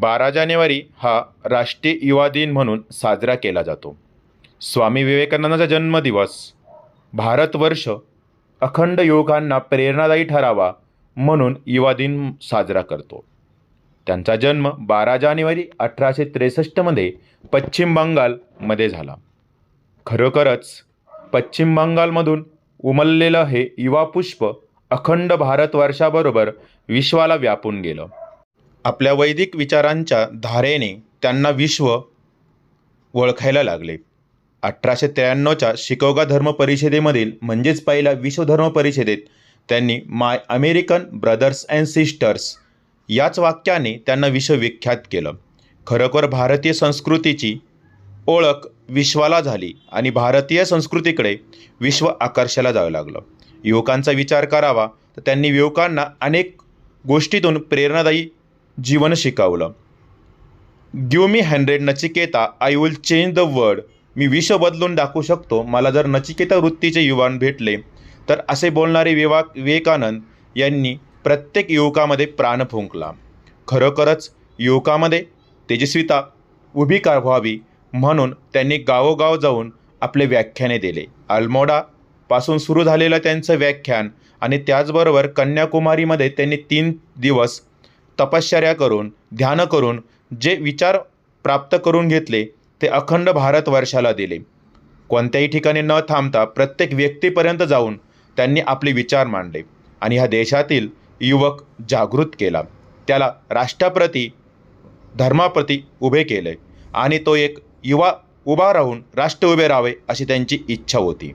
बारा जानेवारी हा राष्ट्रीय युवा दिन म्हणून साजरा केला जातो. स्वामी विवेकानंदाचा जन्मदिवस. भारतवर्ष अखंड युवकांना प्रेरणादायी ठरावा म्हणून युवा दिन साजरा करतो. त्यांचा जन्म बारा जानेवारी अठराशे त्रेसष्टमध्ये पश्चिम बंगालमध्ये झाला. खरोखरच पश्चिम बंगालमधून उमललेलं हे युवा पुष्प अखंड भारतवर्षाबरोबर विश्वाला व्यापून गेलं. आपल्या वैदिक विचारांच्या धारेने त्यांना विश्व ओळखायला लागले. अठराशे त्र्याण्णवच्या शिकोगा धर्म परिषदेमधील म्हणजेच पहिल्या विश्वधर्म परिषदेत त्यांनी my American brothers and sisters याच वाक्याने त्यांना विश्वविख्यात केलं. खरोखर भारतीय संस्कृतीची ओळख विश्वाला झाली आणि भारतीय संस्कृतीकडे विश्व आकर्षायला जावं लागलं. युवकांचा विचार करावा तर त्यांनी युवकांना अनेक गोष्टीतून प्रेरणादायी जीवन शिकवलं. Give me hundred Nachiketa I will change the world मी विश्व बदलून दाखवू शकतो. मला जर नचिकेता वृत्तीचे युवान भेटले तर असे बोलणारे विवा विवेकानंद यांनी प्रत्येक युवकामध्ये प्राण फुंकला. खरोखरच युवकामध्ये तेजस्विता उभी का व्हावी म्हणून त्यांनी गावोगाव जाऊन आपले व्याख्याने दिले. अल्मोडापासून सुरू झालेलं त्यांचं व्याख्यान आणि त्याचबरोबर कन्याकुमारीमध्ये त्यांनी तीन दिवस तपश्चर्या करून ध्यान करून जे विचार प्राप्त करून घेतले ते अखंड भारतवर्षाला दिले. कोणत्याही ठिकाणी न थांबता प्रत्येक व्यक्तीपर्यंत जाऊन त्यांनी आपले विचार मांडले आणि ह्या देशातील युवक जागृत केला. त्याला राष्ट्राप्रती धर्माप्रती उभे केले आणि तो एक युवा उभा राहून राष्ट्र उभे राहावे अशी त्यांची इच्छा होती.